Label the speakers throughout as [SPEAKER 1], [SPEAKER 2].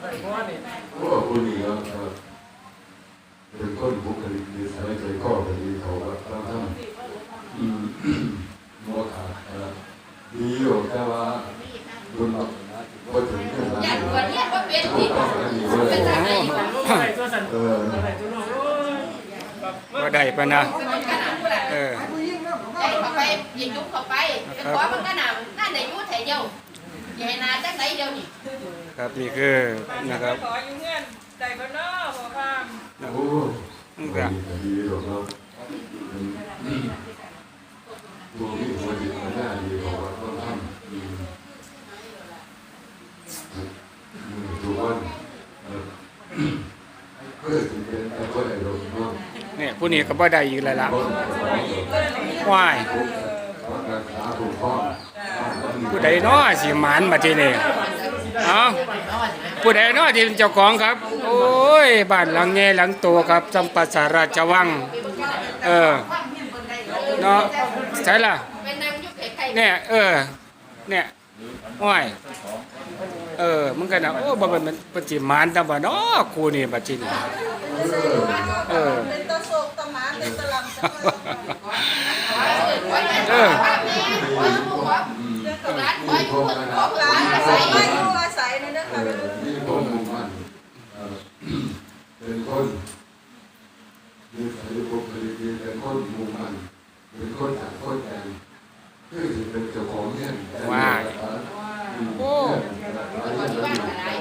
[SPEAKER 1] โอ้คนนี้ก็เอ่อเป็นคนบุคลิกดีสัยใจคอก็ดีเขาก็ต้องทำอืมมัวขาดเออดีอยู่แต่ว่าบุญพอถึงเรื่องนั้น
[SPEAKER 2] อยากบวชเนี่ยว่าเป็น
[SPEAKER 1] ถู
[SPEAKER 2] ที่
[SPEAKER 1] กต้องอันนี้เว้ย
[SPEAKER 2] เป็นอะไร
[SPEAKER 1] เออ
[SPEAKER 3] ก็ได้ปะนะเออ
[SPEAKER 2] ใจเข้าไปยิงยุบเข้าไปเป็นขอมันก็หนาหน้าไหนยุบแถวเดียวอย่าให้นาจังไหนเดียวนี่
[SPEAKER 3] ครับนี่คือนะครับ
[SPEAKER 4] ขออยู่เงื่อนใจก็นอบ่พาม
[SPEAKER 1] โอ้ดีก็ดีหรอกเนาะอืมตัวนี้หัวดีมันน่าดีเขาก็ต้องทำอืมอืมทุกวันเพื่อถึงเป็นแต่ก็ได้หรอกเนาะ
[SPEAKER 3] เนี่ยผู้นี้ก็บ่ได้อีกแล้วล่ะว้ายผู้ใดน้อสิหมานมาที่นี่ เอาผู้ใดน้อที่เป็นเจ้าของครับ โอ้ยบ้านหลังแง่หลังโตครับจำปาสาราชวัง เออเนาะใช่ล่ะ
[SPEAKER 2] เป็นนางยุบไข่
[SPEAKER 3] เนี่ยเออเนี่ยโอ้ยเออมันก็นะโอ้บ่มันมันปฏิมานตะบ่เนาะครูนี่บัดนี้เออ
[SPEAKER 4] เป็นตะโศกตะหมาเป็นตะลำตะ
[SPEAKER 3] เออ
[SPEAKER 2] ภาพนี้ขอผู้ขอร้านขออยู่คนขอร้านอา
[SPEAKER 4] อา
[SPEAKER 2] ศั
[SPEAKER 4] ศั
[SPEAKER 2] ย
[SPEAKER 4] ยไม่อยู่อาศัยในเด้อ
[SPEAKER 1] เอ
[SPEAKER 4] ค่ะ
[SPEAKER 1] อมีคนมุ่งมั่นเป็นคนมีสายบุคลิกดีเป็นคนมุ่งมั่นเป็นคนจากคนแทนคือเป็นเจ้าของเงี้ยแต่
[SPEAKER 3] ว้า
[SPEAKER 1] โอ้
[SPEAKER 3] เ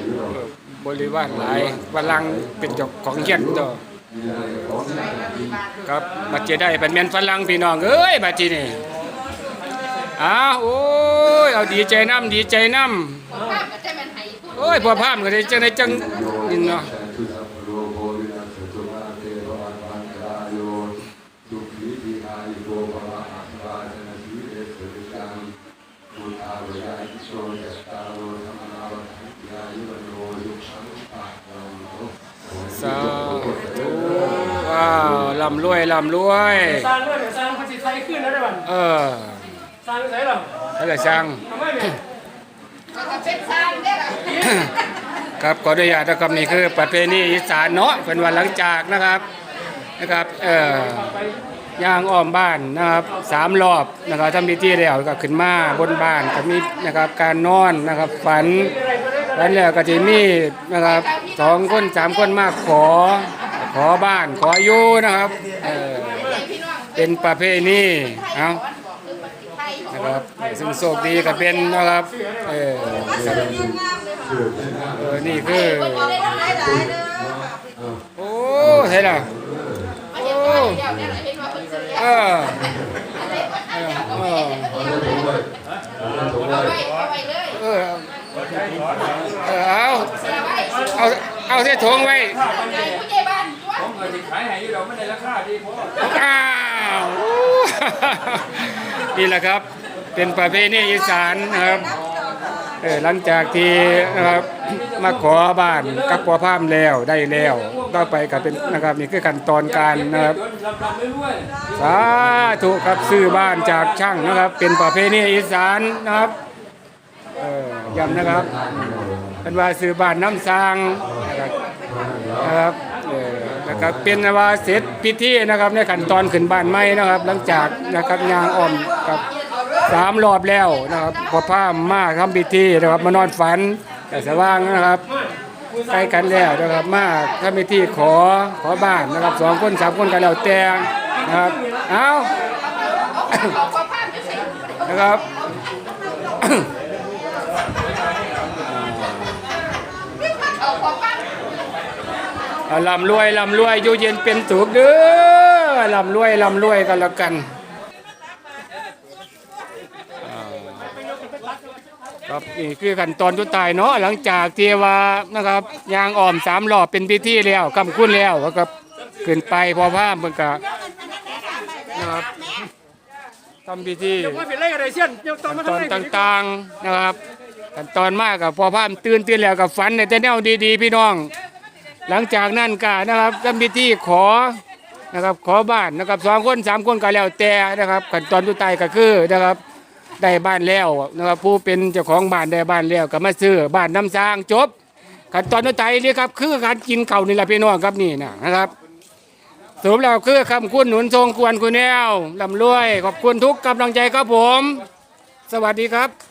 [SPEAKER 3] ออบริวารหลายฝรั่งเป็นเจ้าของเฮียนตัว
[SPEAKER 1] มีอ
[SPEAKER 3] ครับบัดจได้เป็นแม่นฝรั่งพี่น้องเอ้ยบัดทีนี่อ้าวโอ้ยเอาดีใจน้ำดีใจน้ำ โอ้ยพอพามก็ได้จังได้จังนี่เนาะ
[SPEAKER 1] แต่ทุสัพพโลโภวินาศตุมาเทวะปัญญาโยสุขีทีอายุโกภวะอัคราชนะสีเอสริจังพุทธาวิยาอิโสยัตตาโลธรรมนาวัฏันติอายุวโนยุคสังปะลังโน
[SPEAKER 3] สาธุว้าวลำรวยลำรวย
[SPEAKER 5] สร้างด้วยเดี๋ยวสร้างภาษีไทยขึ้นแล้วได้บ้าง
[SPEAKER 3] เออ
[SPEAKER 5] สร้างไปไหนหรอ
[SPEAKER 3] นั่นแหละช่าง
[SPEAKER 5] ทำไมเนี่ย
[SPEAKER 3] ครับขออนุญาตนะครับนี่คือประเพณีอีสานเนาะเป็นวันหลังจากนะครับนะครับเอ่อย่างอ้อมบ้านนะครับสามรอบนะครับทำพิธีแล้วก็ขึ้นมาบนบ้านก็มีนะครับการนอนนะครับฝันฝันแล้วก็จะมีนะครับสองคนสามคนมาขอขอบ้านขออยู่นะครับเออเป็นประเพณีเอา นะครับซึ่งโชคดีก็เป็นนะครับเออ
[SPEAKER 4] เอ
[SPEAKER 3] อนี่คือ
[SPEAKER 2] ได้
[SPEAKER 4] เด้อค่ะ
[SPEAKER 3] โอ้เห็นล่ะ
[SPEAKER 2] มาอ่าเดียวเนี่ยเห็นว่าเพิ่นซื้อ
[SPEAKER 3] เอ
[SPEAKER 2] แล้ว
[SPEAKER 3] อ
[SPEAKER 2] เอาเอาเอ
[SPEAKER 3] อเอา
[SPEAKER 2] เสียไว้
[SPEAKER 3] เอาเอาเส้ถงไว้
[SPEAKER 2] ใจผู้ใหญ่บ้านตัว
[SPEAKER 5] ผมเคยขายให้ยู่เราไม่ได้ราคาดีพอ
[SPEAKER 3] อ้าวนี่แหละครับ เป็นประเพณีอีสานนะครับเออหลังจากที่นะครับมาขอบ้านกับขอพามแล้วได้แล้วต่อไปก็เป็นนะครับนี่คือขั้นตอนการนะครับสาธุครับซื้อบ้านจากช่างนะครับ เป็นประเพณีอีสานนะครับเออย้ำนะครับเป็นว่าซื้อบ้านน้ำสร้างนะครับนะครับเออนะครับเป็นว่าเสร็จพิธีนะครับในขั้นตอนขึ้นบ้านใหม่นะครับ หลังจากนะครับยางอ่อมกับ สามรอบแล้วนะครับพอผ้ามาทำพิธีนะครับมานอนฝันแต่สว่างนะครับใกล้กันแล้วนะครับมาทำพิธีขอขอบ้านนะครับสองคนสามคนกันแล้วแต่นะครับเอานะครับลำรวยลำรวยอยู่เย็นเป็นสุขเด้อลำรวยลำรวยกันแล้วกันอ่า ครับนี่คือขั้นตอนทุดท้ายเนาะหลังจากที่ว่านะครับยางอ่อมสามรอบเป็นพิธีแล้วคำคุ้นแล้วก็ขึ้นไปพอพามเพิ่นก็นะครับทำพิธี
[SPEAKER 5] ตอน
[SPEAKER 3] ขั้
[SPEAKER 5] น
[SPEAKER 3] ตอนต่างๆนะครับขั้นตอนมากกับพอพาตื่นตื่นแล้วกับฝันในแต่แนวดีๆ พี่น้อง หลังจากนั้นก็นะครับทำพิธีขอนะครับขอบ้านนะครับสองคนสามคนก็แล้วแต่นะครับขั้นตอนทุดท้ายก็คือนะครับ ได้บ้านแล้วนะครับผู้เป็นเจ้าของบ้านได้บ้านแล้วก็มาซื้อบ้านน้ำสร้างจบขั้นตอนต่อไปนี่ครับคือการกินเข่านี่แหละพี่น้องครับนี่นะนะครับสรุปแล้วคือคำคุณหนุนทรงควรคุณแนวลำรวย ขอบคุณทุกกำลังใจครับผม สวัสดีครับ